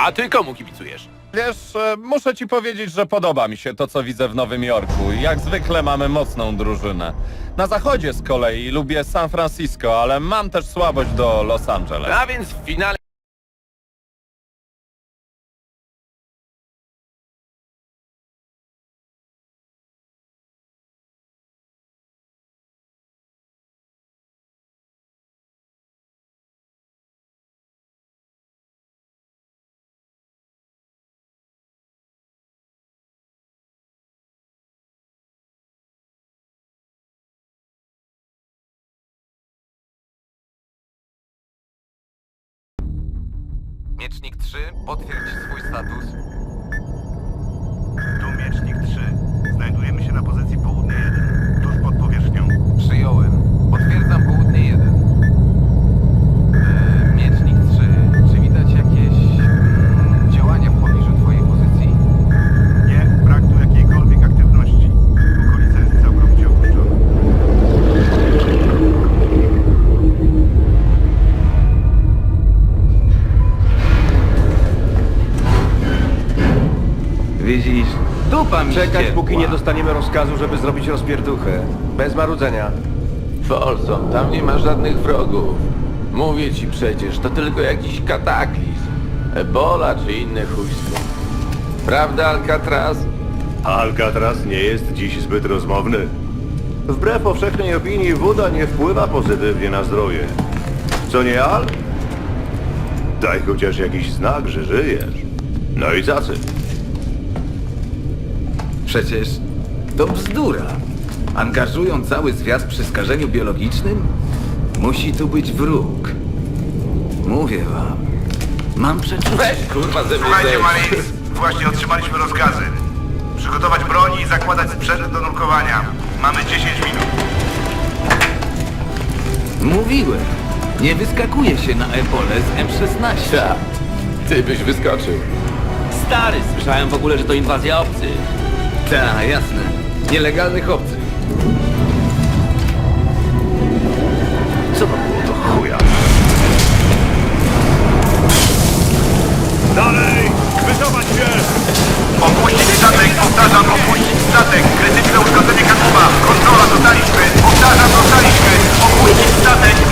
A ty komu kibicujesz? Wiesz, e, muszę ci powiedzieć, że podoba mi się to, co widzę w Nowym Jorku. Jak zwykle mamy mocną drużynę. Na zachodzie z kolei lubię San Francisco, ale mam też słabość do Los Angeles. A więc w finale Miecznik 3, potwierdź swój status. Tu Miecznik 3. Widzisz, dupa mi Czekać, póki nie dostaniemy rozkazu, żeby zrobić rozpierduchę. Bez marudzenia. Folsom, tam nie ma żadnych wrogów. Mówię ci przecież, to tylko jakiś kataklizm. Ebola czy inne chujstwo. Prawda, Alcatraz? Alcatraz nie jest dziś zbyt rozmowny. Wbrew powszechnej opinii, woda nie wpływa pozytywnie na zdrowie. Co nie, Al? Daj chociaż jakiś znak, że żyjesz. No i cacy. Przecież to bzdura. Angażują cały zwiat przy skażeniu biologicznym? Musi tu być wróg. Mówię wam. Mam przeczucie. Weź kurwa ze mnie Słuchajcie, zejdź. Marines, właśnie otrzymaliśmy rozkazy. Przygotować broń i zakładać sprzęt do nurkowania. Mamy 10 minut. Mówiłem. Nie wyskakuje się na ebole z M16. Tak, ty byś wyskoczył. Stary, słyszałem w ogóle, że to inwazja obcych. Tak, jasne. Nielegalnych obcych. Co to było do chuja? Dalej! Wycofać się! Opuścić statek, powtarzam, opuścić statek! Krytyczne uszkodzenie kadłuba! Kontrola, dostaliśmy! Powtarzam, dostaliśmy! Opuścić statek!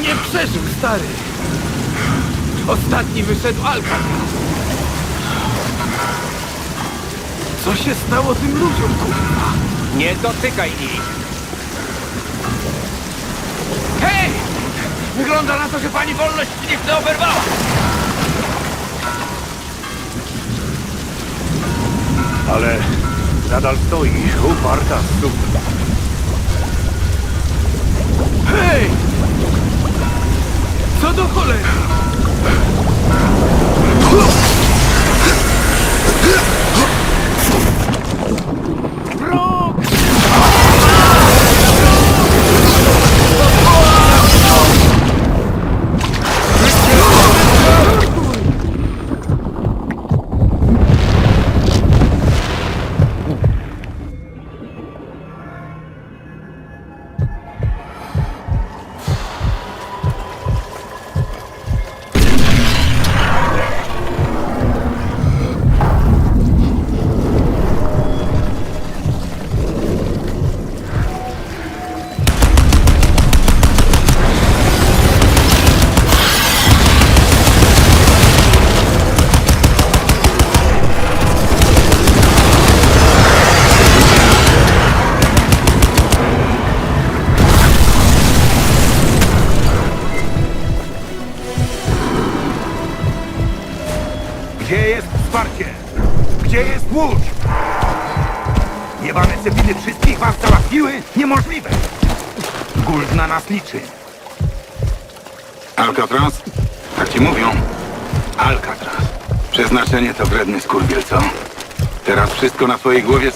Nie przeżył, stary! Ostatni wyszedł Alcatraz. Co się stało tym ludziom, kurwa? Nie dotykaj ich! Hej! Wygląda na to, że pani wolność nie chce oberwała! Ale nadal stoi uparta suka. Wsparcie! Gdzie jest łódź? Jebane cepiny wszystkich was załatwiły? Niemożliwe! Guld na nas liczy. Alcatraz? Tak ci mówią? Alcatraz. Przeznaczenie to wredny skurwiel, co? Teraz wszystko na twojej głowie?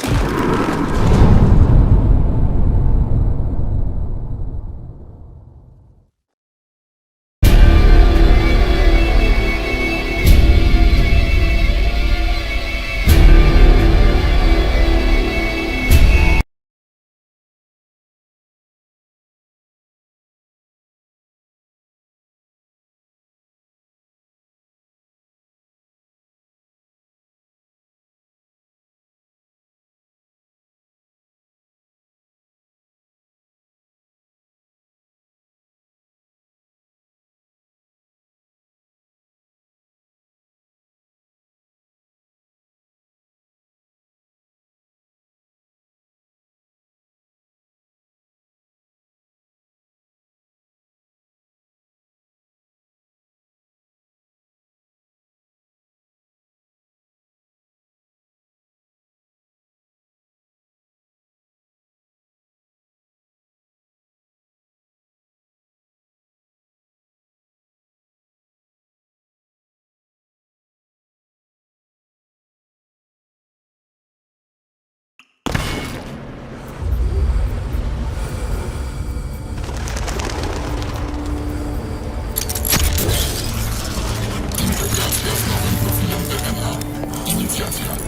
Gracias.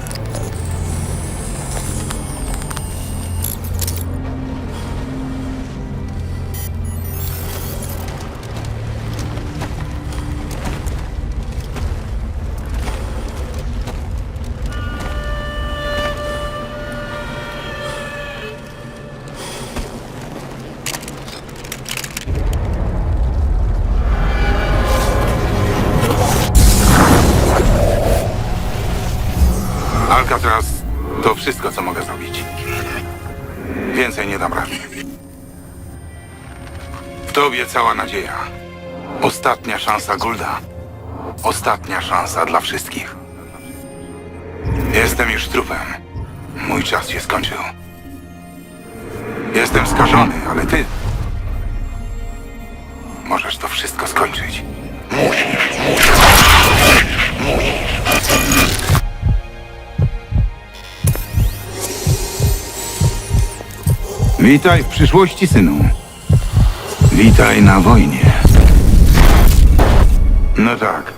Alcatraz to wszystko, co mogę zrobić. Więcej nie dam rady. W tobie cała nadzieja. Ostatnia szansa Gulda. Ostatnia szansa dla wszystkich. Jestem już trupem. Mój czas się skończył. Jestem skażony, ale ty... Możesz to wszystko skończyć. Witaj w przyszłości, synu. Witaj na wojnie. No tak,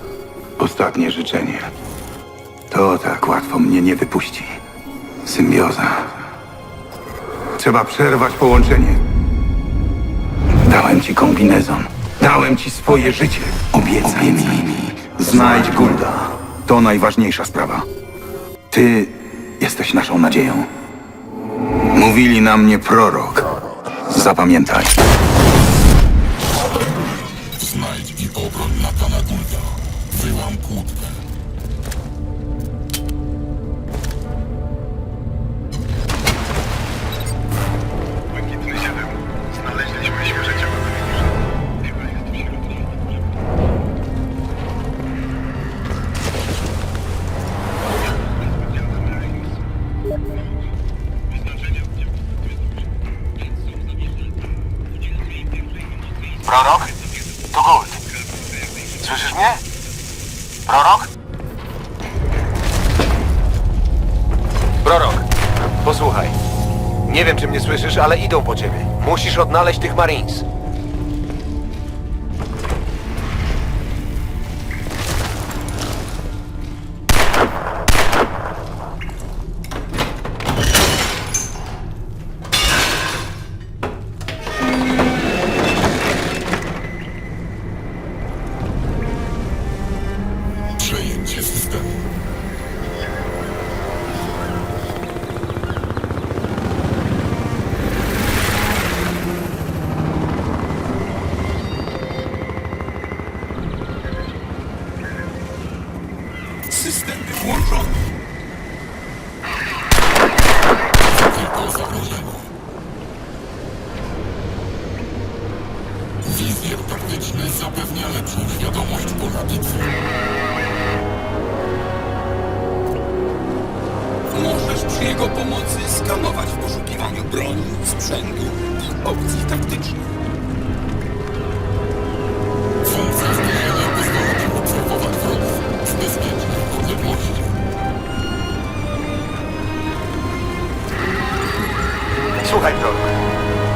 ostatnie życzenie. To tak łatwo mnie nie wypuści. Symbioza. Trzeba przerwać połączenie. Dałem ci kombinezon. Dałem ci swoje życie. Obiecaj mi. Znajdź Gulda. To najważniejsza sprawa. Ty jesteś naszą nadzieją. Mówili na mnie prorok. Zapamiętaj. Wiem, czy mnie słyszysz, ale idą po ciebie. Musisz odnaleźć tych Marines. Poszukiwaniu broni, sprzętu i opcji taktycznych. Słuchaj, Prorok.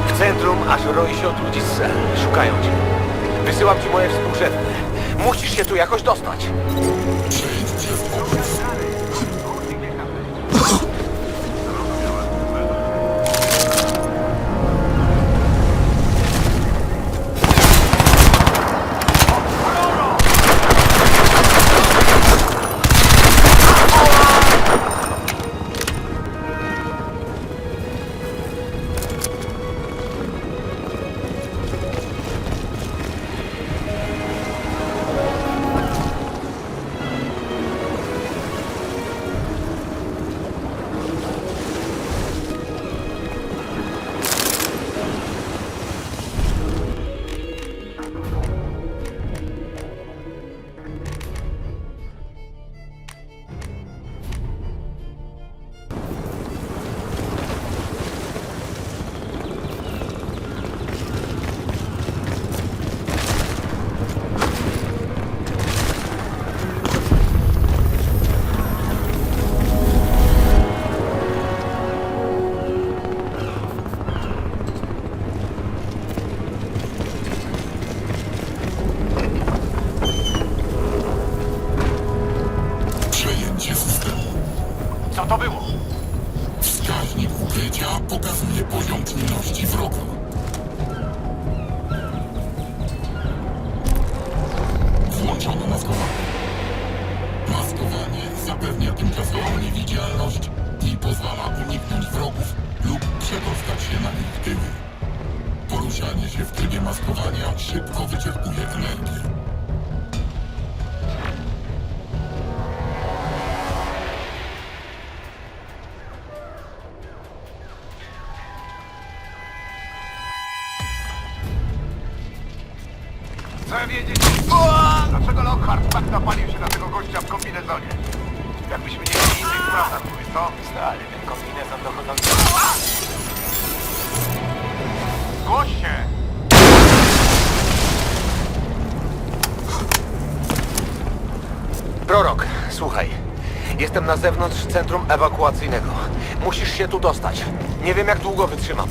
W centrum aż roi się od ludzi z cel. Szukają cię. Wysyłam ci moje współrzędne. Musisz się tu jakoś dostać. Przejdź przez zapewnia tymczasową niewidzialność i pozwala uniknąć wrogów lub przedostać się na ich tyły. Poruszanie się w trybie maskowania szybko wyczerpuje energię. Chcę wiedzieć, dlaczego Lockhart tak napalił się na tego gościa w kombinezonie. Jakbyśmy nie mieli innych spraw na głowie, co? Stary, ten kombinezon dochodzący... Zgłoś się! Prorok, słuchaj. Jestem na zewnątrz centrum ewakuacyjnego. Musisz się tu dostać. Nie wiem, jak długo wytrzymam.